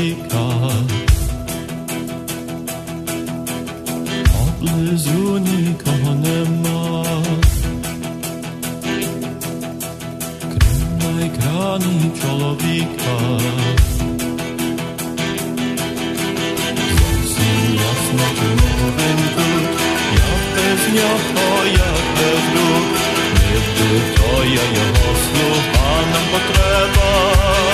віка, поблизу нікого нема, крім на екрані чоловіка. Зовсім ясно, ти новин тут, я без нього, я не вбив, то я його слуга нам потреба.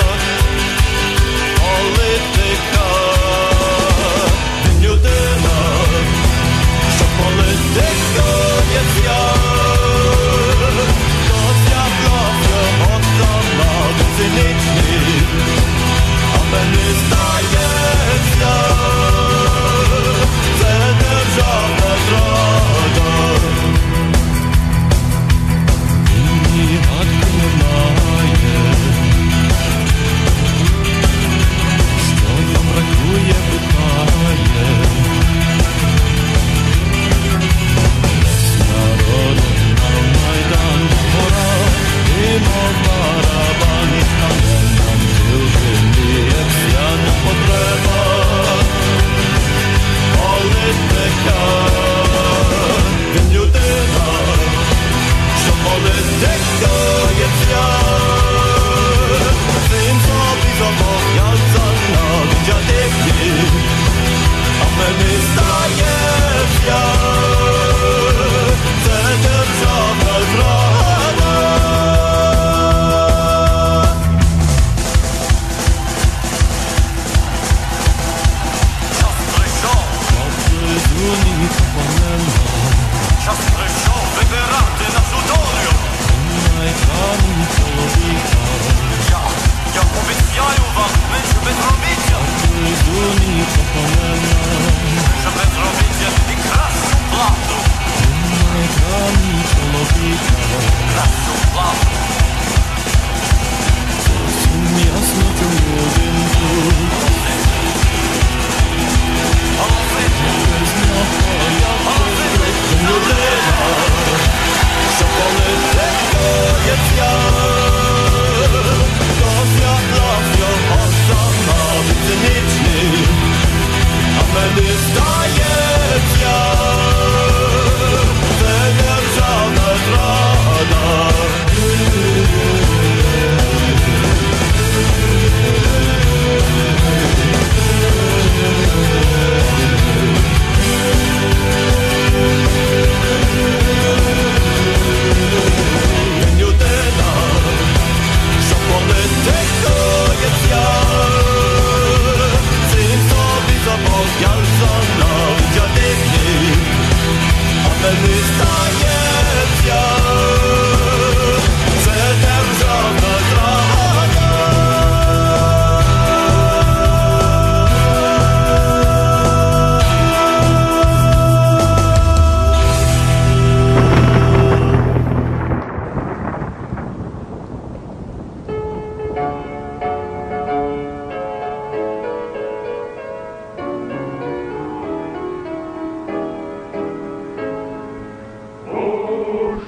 час прийшов вибирати нашу долю. Я, я обіцяю вам менше безробіття.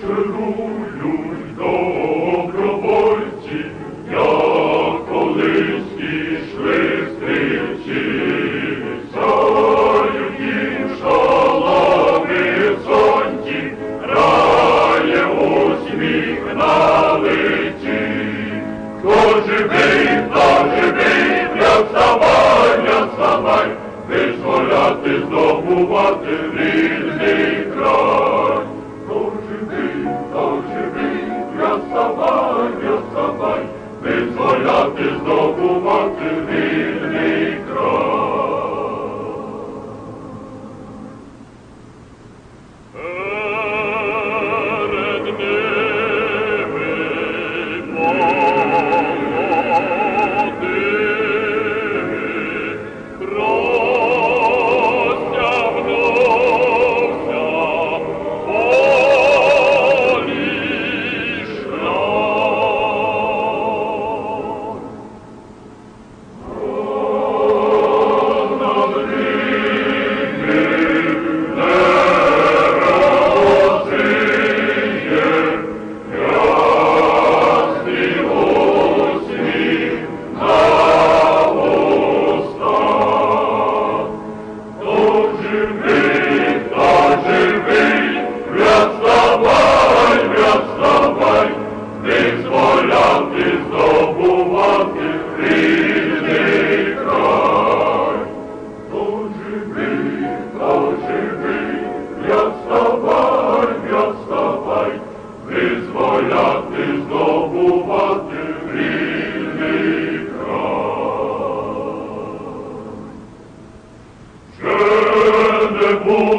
ширують добровольці, як колись ішли стрільці, Заєм шалами на лиці, хто живий. Lord.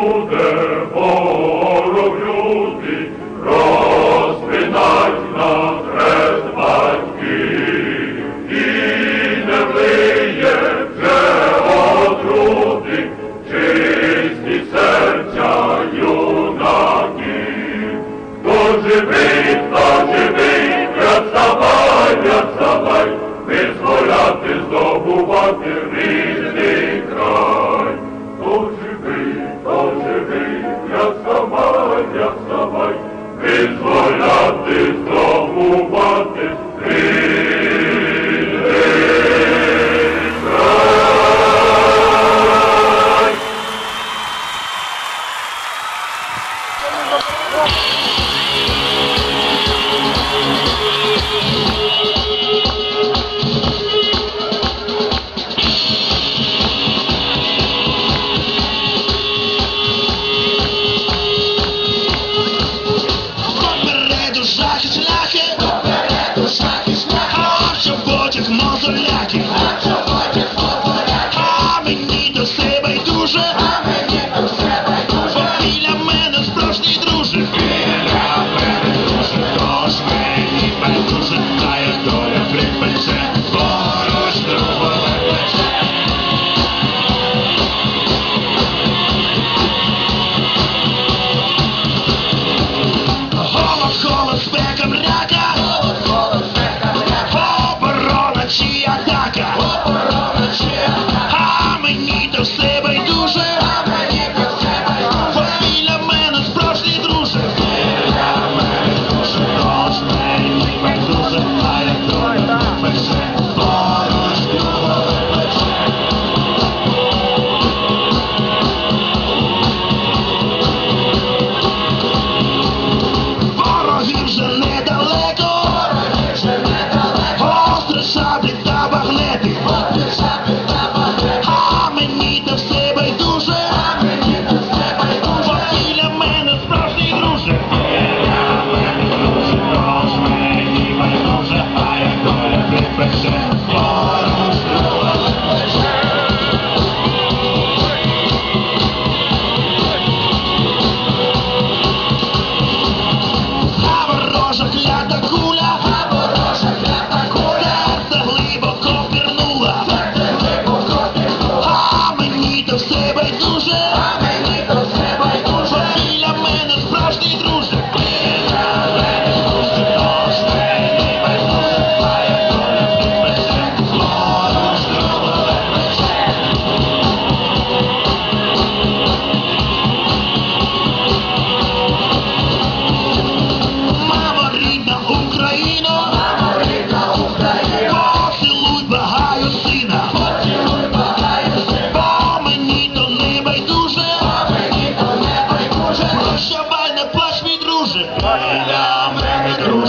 to flavor duże.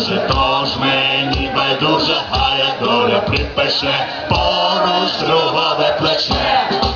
байдуже, тож мені байдуже, а я доля припече, поруч другове плече.